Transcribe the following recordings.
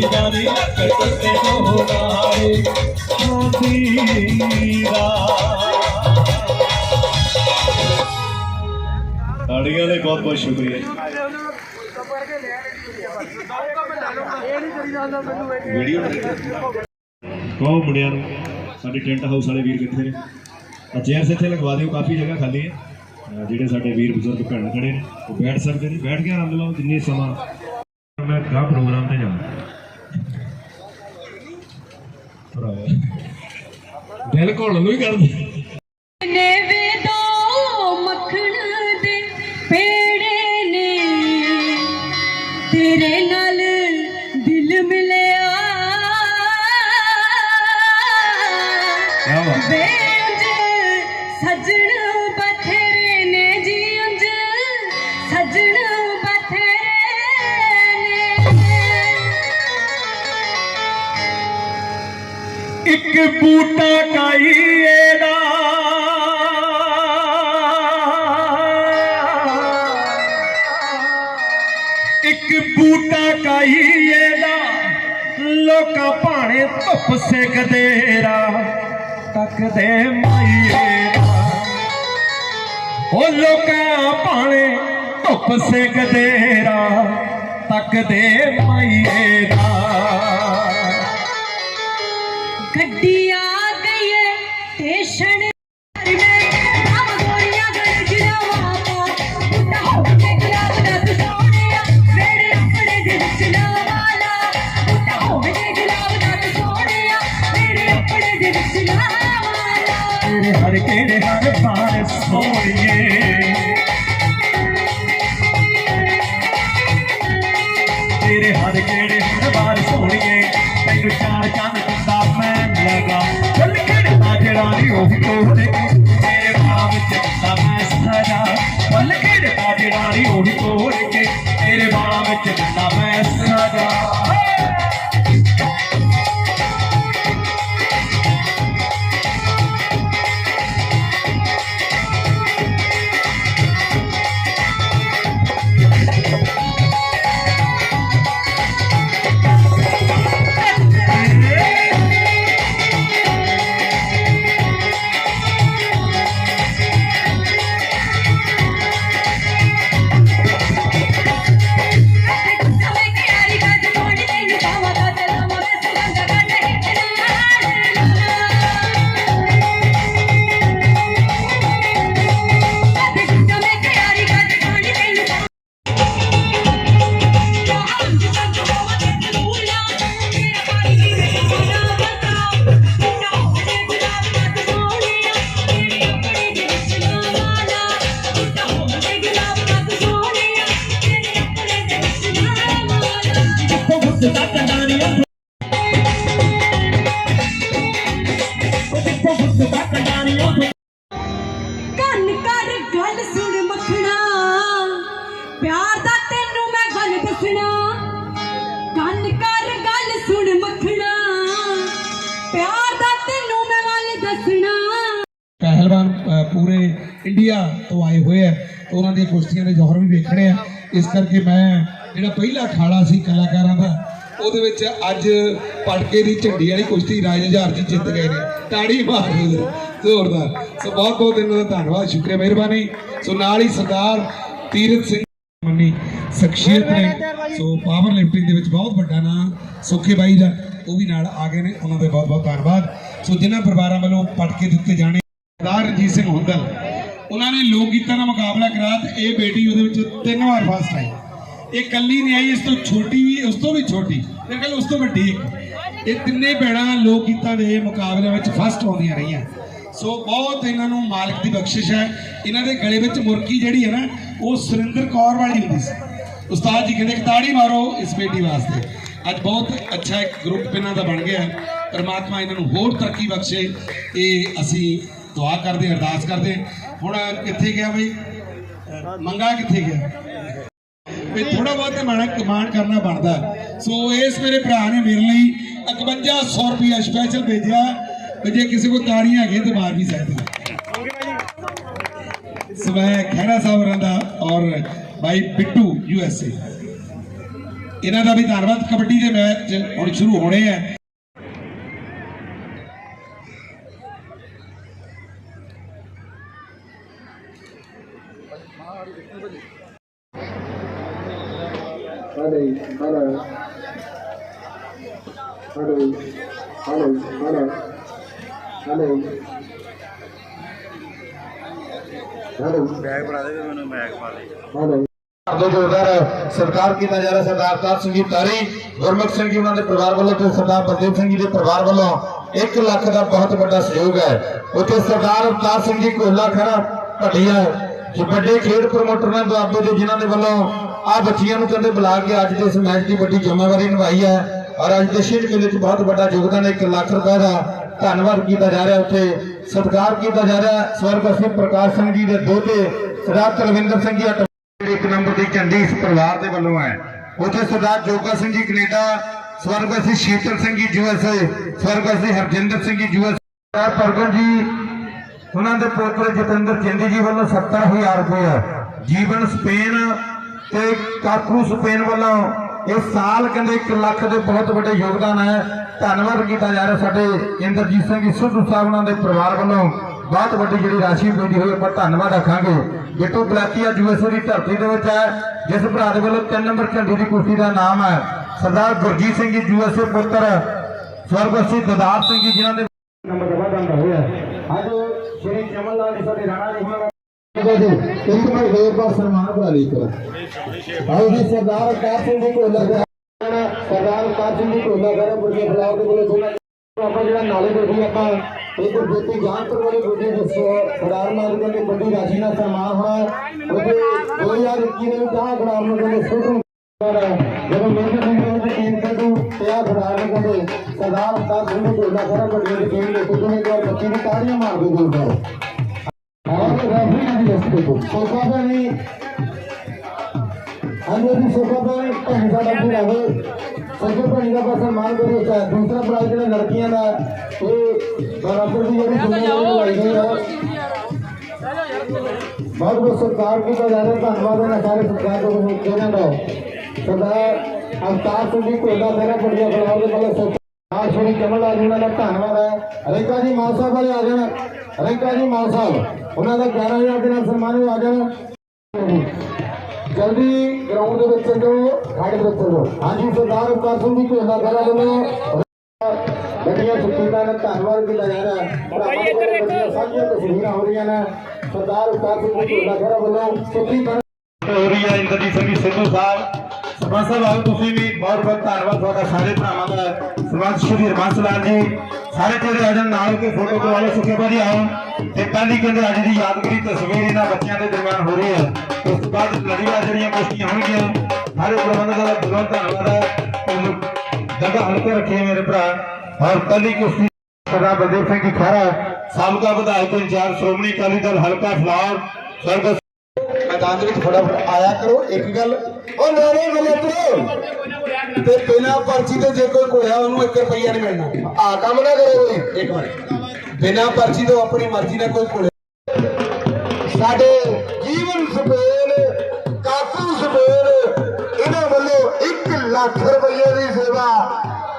ਦੀ ਜਾਨੀ ਕਟਤੇ ਹੋਣਾਏ ਮਦੀਨਾ ਤਾੜੀਆਂ ਲਈ ਬਹੁਤ ਬਹੁਤ ਸ਼ੁਕਰੀਆ ਵੀਡੀਓ ਕਹੋ ਮੁੰਡਿਆਂ ਨੂੰ? ਸਾਡੇ ਟੈਂਟ ਹਾਊਸ ਵਾਲੇ ਵੀਰ ਕਿੱਥੇ ਨੇ? ਆ ਚੇਅਰਸ ਇੱਥੇ ਲਗਵਾ ਦਿਓ, ਕਾਫੀ ਜਗ੍ਹਾ ਖਾਲੀ ਹੈ। ਜਿਹੜੇ ਸਾਡੇ ਵੀਰ ਬਜ਼ੁਰਗ ਭੈਣ ਖੜੇ ਨੇ, ਉਹ ਬੈਠ ਸਕਦੇ ਨੇ। ਬੈਠ ਕੇ ਆਨੰਦ ਲਓ ਜਿੰਨੀ ਸਮਾਂ ਮੈਂ ਕਾ ਪ੍ਰੋਗਰਾਮ ਤੇ ਜਾਣਾ ਦਿਲ ਘੋਲ ਨੂੰ ਹੀ ਕਰਦੇ ਬੂਟਾ ਕਾਈਏ ਲੋਕਾਂ ਭਾਣੇ ਧੁੱਪ ਸੇਕਦੇ ਰਾ ਤੱਕਦੇ ਮਾਈਏ ਦਾ ਉਹ ਲੋਕਾਂ ਭਾਣੇ ਧੁੱਪ ਸੇਕਦੇ ਰਾ ਤੱਕਦੇ ਮਾਈਏ ਦਾ ਗੱਡੀ ਆਪਣੇ ਦੇ ਵਿੱਚ ਨਾ ਵਾਲਾ ਤੇਰੇ ਹਰ ਕਿਹੜੇ ਹਰ ਪਾਰ ਸੋਹਣੀਏ ਤੇਰੇ ਹਰ ਕਿਹੜੇ ਹਰ ਪਾਰ ਸੋਹਣੀਏ ਤੈਨੂੰ ਚਾਰ ਚੰਨ ਦਿੰਦਾ ਮੈਂ ਲਗਾ ਤੋਂ ਹੋਏ ਆ, ਉਹਨਾਂ ਦੀਆਂ ਕੁਸ਼ਤੀਆਂ ਦੇ ਜੋਹਰ ਵੀ ਵੇਖਣੇ ਆ। ਇਸ ਕਰਕੇ ਮੈਂ ਜਿਹੜਾ ਪਹਿਲਾ ਅਖਾੜਾ ਸੀ ਕਲਾਕਾਰਾਂ ਦਾ, ਉਹਦੇ ਵਿੱਚ ਅੱਜ ਪਟਕੇ ਦੀ ਝੰਡੀ ਵਾਲੀ ਕੁਸ਼ਤੀ ਰਾਜ ਜਹਾਰ ਜੀ ਜਿੱਤ ਗਏ ਨੇ। ਤਾੜੀ ਮਾਰ ਜ਼ੋਰਦਾਰ। ਸੋ ਬਹੁਤ ਬਹੁਤ ਇਹਨਾਂ ਦਾ ਧੰਨਵਾਦ, ਸ਼ੁਕਰੀਆ, ਮਿਹਰਬਾਨੀ। ਸੋ ਨਾਲ ਹੀ ਸਰਦਾਰ ਤੀਰਥ ਸਿੰਘ ਮੰਨੀ ਸ਼ਖਸੀਅਤ ਨੇ। ਸੋ ਪਾਵਰ ਲਿਫਟਿੰਗ ਦੇ ਵਿੱਚ ਬਹੁਤ ਵੱਡਾ ਨਾਮ ਸੁੱਖੇ ਬਾਈ ਦਾ, ਉਹ ਵੀ ਨਾਲ ਆ ਗਏ ਨੇ। ਉਹਨਾਂ ਦੇ ਬਹੁਤ ਬਹੁਤ ਧੰਨਵਾਦ। ਸੋ ਜਿਨ੍ਹਾਂ ਪਰਿਵਾਰਾਂ ਵੱਲੋਂ ਪਟਕੇ ਦਿੱਤੇ ਜਾਣੇ, ਸਰਦਾਰ ਰਣਜੀਤ ਸਿੰਘ ਹੁੰਦਲ। ਉਹਨਾਂ ਨੇ ਲੋਕ ਗੀਤਾਂ ਦਾ ਮੁਕਾਬਲਾ ਕਰਾਇਆ ਤੇ ਇਹ ਬੇਟੀ ਉਹਦੇ ਵਿੱਚ ਤਿੰਨ ਵਾਰ ਫਸਟ ਆਈ। ਇਹ ਕੱਲੀ ਨਹੀਂ ਆਈ, ਇਸ ਤੋਂ ਛੋਟੀ ਵੀ, ਉਸ ਤੋਂ ਵੀ ਛੋਟੀ। ਤੇ ਕੱਲ ਉਸ ਤੋਂ ਵੱਡੀ ਇੱਕ। ਇਹ ਤਿੰਨੇ ਭੈਣਾਂ ਲੋਕ ਗੀਤਾਂ ਦੇ ਮੁਕਾਬਲਿਆਂ ਵਿੱਚ ਫਸਟ ਆਉਂਦੀਆਂ ਰਹੀਆਂ। ਸੋ ਬਹੁਤ ਇਹਨਾਂ ਨੂੰ ਮਾਲਕ ਦੀ ਬਖਸ਼ਿਸ਼ ਹੈ। ਇਹਨਾਂ ਦੇ ਗਲੇ ਵਿੱਚ ਮੁਰਕੀ ਜਿਹੜੀ ਹੈ ਨਾ, ਉਹ ਸੁਰਿੰਦਰ ਕੌਰ ਵਾਲੀ ਹੁੰਦੀ ਸੀ। ਉਸਤਾਦ ਜੀ ਕਹਿੰਦੇ ਕਿ ਤਾੜੀ ਮਾਰੋ ਇਸ ਬੇਟੀ ਵਾਸਤੇ। ਅੱਜ ਬਹੁਤ ਅੱਛਾ ਇੱਕ ਗਰੁੱਪ ਇਹਨਾਂ ਦਾ ਬਣ ਗਿਆ। ਹੈ ਪਰਮਾਤਮਾ ਇਹਨਾਂ ਨੂੰ ਹੋਰ ਤਰੱਕੀ ਬਖਸ਼ੇ। ਇਹ ਅਸੀਂ ਦੁਆ ਕਰਦੇ, ਅਰਦਾਸ ਕਰਦੇ। ਹੁਣ ਕਿੱਥੇ ਗਿਆ ਬਈ? ਮੰਗਾ ਕਿੱਥੇ ਗਿਆ? ਵੀ ਥੋੜਾ ਬਹੁਤ ਮਾਣਾ ਕਮਾਂਡ ਕਰਨਾ ਬਣਦਾ। ਸੋ ਇਸ ਮੇਰੇ ਭਰਾ ਨੇ ਮੇਰੇ ਲਈ 5100 ਰੁਪਇਆ ਸਪੈਸ਼ਲ ਭੇਜਿਆ। ਵੀ ਜੇ ਕਿਸੇ ਕੋਲ ਤਾੜੀਆਂ ਹੈਗੇ ਤੇ ਮਾਰ ਵੀ ਸਕਦੇ ਸੋ ਮੈਂ ਖਹਿਰਾ ਸਾਹਿਬ ਹੋਰਾਂ ਦਾ ਔਰ ਭਾਈ ਬਿੱਟੂ ਯੂ ਐਸ ਏ। ਇਹਨਾਂ ਦਾ ਵੀ ਧੰਨਵਾਦ। ਕਬੱਡੀ ਦੇ ਮੈਚ ਹੁਣ ਸ਼ੁਰੂ ਹੋਣੇ ਆ। Hello. ਬੈਗ ਬਣਾ ਦੇ ਤੇ ਮੈਨੂੰ ਮੈਗ ਪਾ ਦੇ Hello. ਦੋ ਜੋਰਦਾਰ ਸਰਕਾਰ ਕੀਤਾ ਜਾ ਰਿਹਾ ਸਰਦਾਰ ਤਾਰ ਸਿੰਘ ਜੀ ਤਾਰੀ ਗੁਰਮੁਖ ਸਿੰਘ ਜੀ ਉਹਨਾਂ ਦੇ ਪਰਿਵਾਰ ਵੱਲੋਂ ਤੇ ਸਰਦਾਰ ਬਲਦੇਵ ਸਿੰਘ ਜੀ ਦੇ ਪਰਿਵਾਰ ਵੱਲੋਂ 1 ਲੱਖ ਦਾ ਬਹੁਤ ਵੱਡਾ ਸਹਿਯੋਗ ਹੈ ਉੱਥੇ ਸਰਦਾਰ ਅਵਤਾਰ ਸਿੰਘ ਜੀ ਕੋਲਾ ਖਰਾ ਭਟੀਆ ਜੋ ਵੱਡੇ ਖੇਡ ਪ੍ਰਮੋਟਰ ਨੇ ਦੁਆਬੇ ਦੇ ਜਿਨ੍ਹਾਂ ਦੇ ਵੱਲੋਂ ਆ ਬੱਚੀਆਂ ਨੂੰ ਕਹਿੰਦੇ ਬੁਲਾ ਕੇ ਅੱਜ ਦੇ ਇਸ ਮੈਚ ਦੀ ਵੱਡੀ ਜ਼ਿੰਮੇਵਾਰੀ ਨਿਭਾਈ ਹੈ ਔਰ ਅੱਜ ਦੇ ਸ਼ੀਲ ਮੇਲੇ 'ਚ ਬਹੁਤ ਵੱਡਾ ਯੋਗਦਾਨ 1 ਲੱਖ ਰੁਪਏ ਦਾ ਧੰਨਵਾਦ ਕੀਤਾ ਜਾ ਰਿਹਾ ਉੱਥੇ, ਸਤਿਕਾਰ ਕੀਤਾ ਜਾ ਰਿਹਾ। ਸਵਰਗਵਾਸੀ ਪ੍ਰਕਾਸ਼ ਸਿੰਘ ਜੀ ਦੇ ਦੋਤੇ ਸਰਦਾਰ ਤਲਵਿੰਦਰ ਸਿੰਘ ਜੀ ਇੱਕ ਨੰਬਰ ਦੀ ਝੰਡੀ ਇਸ ਪਰਿਵਾਰ ਦੇ ਵੱਲੋਂ ਹੈ। ਉੱਥੇ ਸਰਦਾਰ ਜੋਗਾ ਸਿੰਘ ਜੀ, ਕੈਨੇਡਾ, ਸਵਰਗ ਸਵਰਗਵਾਸੀ ਸ਼ੀਤਲ ਸਿੰਘ ਜੀ ਯੂਐਸਏ ਸਵਰਗਵਾਸੀ ਹਰਜਿੰਦਰ ਸਿੰਘ ਜੀ ਯੂਐਸ ਸਰਦਾਰ ਪ੍ਰਗਟ ਜੀ, ਉਹਨਾਂ ਦੇ ਪੁੱਤਰ ਜਤਿੰਦਰ ਚਿੰਦੀ ਜੀ ਵੱਲੋਂ 70000 ਰੁਪਏ ਜੀਵਨ ਸਪੇਨ ਤੇ ਕਾਕੂ ਸਪੇਨ ਵੱਲੋਂ ਇਸ ਸਾਲ ਕਹਿੰਦੇ 1 ਲੱਖ ਦੇ ਬਹੁਤ ਵੱਡੇ ਯੋਗਦਾਨ ਹੈ। ਧੰਨਵਾਦ ਕੀਤਾ ਜਾ ਰਿਹਾ ਸਾਡੇ ਇੰਦਰਜੀਤ ਸਿੰਘ ਸਿੱਧੂ ਸਾਹਿਬ ਉਹਨਾਂ ਦੇ ਪਰਿਵਾਰ ਵੱਲੋਂ। ਬਹੁਤ ਵੱਡੀ ਜਿਹੜੀ ਰਾਸ਼ੀ ਭੇਜੀ ਹੋਈ, ਆਪਾਂ ਧੰਨਵਾਦ ਆਖਾਂਗੇ ਬਿੱਟੂ ਬਲਾਕੀਆ ਯੂਐਸਏ ਦੀ ਧਰਤੀ ਦੇ ਵਿੱਚ ਹੈ, ਜਿਸ ਭਰਾ ਦੇ ਵੱਲੋਂ 3 ਨੰਬਰ ਝੰਡੀ ਦੀ ਕੁਸ਼ਤੀ ਦਾ ਨਾਮ ਹੈ। ਸਰਦਾਰ ਗੁਰਜੀਤ ਸਿੰਘ ਜੀ, ਯੂਐਸਏ ਪੁੱਤਰ, ਸਵਰਗਵਾਸੀ ਦਦਾਰ ਸਿੰਘ ਜੀ, ਜਿਨ੍ਹਾਂ ਦੇ ਨੰਬਰ ਵਾਧਾ ਹੋਇਆ ਅੱਜ ਸ਼੍ਰੀ ਜਮਨ ਲਾਲ ਜੀ ਸਾਡੇ ਰਾਣਾ ਜੀ ਹੁਣ ਇੱਕ ਮਿੰਟ ਦੇਰ ਬਾਅਦ ਸਨਮਾਨ ਕਰਾ ਲਈ ਕਰੋ ਆਓ ਜੀ, ਸਰਦਾਰ ਕਾਰ ਸਿੰਘ ਜੀ ਕੋਲਾ ਦਾ ਸਰਦਾਰ ਕਾਰ ਸਿੰਘ ਜੀ ਕੋਲਾ ਦਾ ਬੁਰਗੇ ਬਲਾਕ ਦੇ ਕੋਲੇ ਦੋਨਾਂ ਆਪਾਂ ਜਿਹੜਾ ਨਾਲੇ ਦੇਖੀ ਆਪਾਂ ਇੱਕ ਬੇਟੀ ਜਾਨਪੁਰ ਵਾਲੀ ਬੁੱਢੀ ਦੱਸੋ। ਖੜਾਰ ਮਾਰਗ ਦੇ ਵੱਡੀ ਰਾਸ਼ੀ ਨਾਲ ਸਨਮਾਨ ਹੋਣਾ ਉਹਦੇ 2021 ਦੇ ਵਿੱਚ ਆਹ ਖੜਾਰ ਨੂੰ ਕਹਿੰਦੇ ਸੁਖਮ ਜਦੋਂ ਮੇਜਰ ਸਿੰਘ ਦੇ ਟੀਮ ਕੱਢੂ ਤੇ ਆਹ ਖੜਾਰ ਨੂੰ ਕਹਿੰਦੇ, ਸਰਦਾਰ ਕਾਰ ਸਿੰਘ ਜੀ ਕੋਲਾ ਵੱਡੀ ਟੀਮ ਦੇ ਕੁੱਤੇ ਨੇ ਦੋ ਬੱਚੀ ਦੀ ਤਾੜੀਆਂ ਮਾਰ ਦੇ ਗੁਰਦਾਰ और रफी नदी रस्ते को सोफा पे नहीं हम यदि सोफा पे भैन का डब्बू रहे सबसे भैन का पास मान करो चाहे दूसरा प्राइज जो लड़कियां का ये बराबर की ਜਿਹੜੀ ਜ਼ਿੰਮੇਵਾਰੀ ਲਗਾਈ ਗਈ ਹੈ ਬਹੁਤ ਬਹੁਤ ਸਰਕਾਰ ਕੀ ਬਜਾਰੇ ਧੰਨਵਾਦ ਹੈ ਸਾਰੇ ਸਰਕਾਰ को कहना दो ਸਰਦਾਰ ਅਵਤਾਰ ਸਿੰਘ ਜੀ ਕੋਲਾ ਮੇਰਾ ਬੜੀਆ ਪਰਿਵਾਰ ਦੇ ਵੱਲੋਂ ਸਰਕਾਰ ਸ਼੍ਰੀ ਕਮਲ ਆ ਉਹਨਾਂ ਦਾ ਧੰਨਵਾਦ ਹੈ ਰੇਕਾ ਜੀ ਮਾਨ ਸਾਹਿਬ ਵਾਲੇ ਆ ਜਾਣ ਰੇਕਾ ਜੀ ਮਾਨ ਸਾਹਿਬ ਉਹਨਾਂ ਦਾ 11000 ਦੇ ਨਾਲ ਸਨਮਾਨ ਆ ਜਾਣ ਜਲਦੀ ਗਰਾਊਂਡ ਦੇ ਵਿੱਚ ਚੱਲੋ ਖੜੇ ਦੇ ਵਿੱਚ ਚੱਲੋ। ਹਾਂਜੀ ਸਰਦਾਰ ਅਵਤਾਰ ਸਿੰਘ ਜੀ ਕੋਲਾ ਮੇਰਾ ਵੱਲੋਂ ਗੱਡੀਆਂ ਸੁੱਕੀਆਂ ਨੇ ਧੰਨਵਾਦ ਕੀਤਾ ਜਾ ਰਿਹਾ। ਹੈ ਭਾਈ ਇੱਧਰ ਦੇਖੋ। ਸਾਰੀਆਂ ਤਸਵੀਰਾਂ ਹੋ ਰਹੀਆਂ ਨੇ। ਸਰਦਾਰ ਅਵਤਾਰ ਸਿੰਘ ਜੀ ਕੋਲਾ ਮੇਰਾ ਵੱਲੋਂ ਸੁੱਕੀ ਹੋ ਰਹੀ ਹੈ ਇੰਦਰਜੀਤ ਸਿੰਘ ਜੀ ਸਿੱਧੂ ਸਾਹਿਬ। ਸਰਪੰਚ ਸਾਹਿਬ, ਆਓ ਤੁਸੀਂ ਵੀ ਬਹੁਤ ਬਹੁਤ ਧੰਨਵਾਦ ਤੁਹਾਡਾ, ਸਾਰੇ ਭਰਾਵਾਂ ਦਾ। ਸਰਪੰਚ ਸ਼੍ਰੀ ਹਰਬੰਸ ਲਾਲ ਜੀ, ਸਾਰੇ ਜਿਹੜੇ ਆ ਨਾਲ ਕੇ ਫੋਟੋ ਕਰਵਾ ਲਓ ਸੁਖੇ ਆਓ। ਤੇ ਪਹਿਲੀ ਕਹਿੰਦੇ ਅੱਜ ਦੀ ਯਾਦਗਾਰੀ ਤਸਵੀਰ ਇਹਨਾਂ ਬੱਚਿਆਂ ਦੇ ਦਰਮਿਆਨ ਹੋ ਰਹੀ ਹੈ। ਉਸ ਤੋਂ ਬਾਅਦ ਲੜੀਵਾਰ ਜਿਹੜੀਆਂ ਕੁਸ਼ਤੀਆਂ ਹੋਣਗੀਆਂ, ਸਾਰੇ ਪ੍ਰਬੰਧਕਾਂ ਦਾ ਬਹੁਤ ਧੰਨਵਾਦ ਹੈ। ਜਗ੍ਹਾ ਹਲਕੇ ਰੱਖੇ ਮੇਰੇ ਭਰਾ। ਔਰ ਪਹਿਲੀ ਕੁਸ਼ਤੀ ਸਰਦਾਰ ਬਲਦੇਵ ਸਿੰਘ ਜੀ ਖਾਰਾ ਸਾਬਕਾ ਵਿਧਾਇਕ ਇੰਚਾਰਜ ਸ਼੍ਰੋਮਣੀ ਅਕਾਲੀ ਦਲ ਹਲਕਾ ਫਲਾਰ ਸਰਗਸ ਮੈਦਾਨ ਦੇ ਵਿੱਚ ਫਟਾਫਟ ਆਇਆ ਕਰੋ। ਇੱਕ ਗੱਲ ਉਹ ਨਾਰੇ ਮਲੇ ਤੇ ਤੇ ਬਿਨਾ ਪਰਚੀ ਤੇ ਜੇ ਕੋਈ ਕੋਇਆ ਉਹਨੂੰ 1 ਰੁਪਈਆ ਨਹੀਂ ਮਿਲਣਾ। ਆ ਕੰਮ ਨਾ ਕਰੋ ਕੋਈ। ਇੱਕ ਮਿੰਟ। ਬਿਨਾ ਪਰਚੀ ਤੋਂ ਆਪਣੀ ਮਰਜ਼ੀ ਨਾਲ ਕੋਈ ਕੋਲੇ ਸਾਡੇ ਜੀਵਨ ਸਪੇਨ, ਕਾਕੂ ਸਪੇਨ, ਇਹਨਾਂ ਵੱਲੋਂ 1 ਲੱਖ ਰੁਪਈਏ ਦੀ ਸੇਵਾ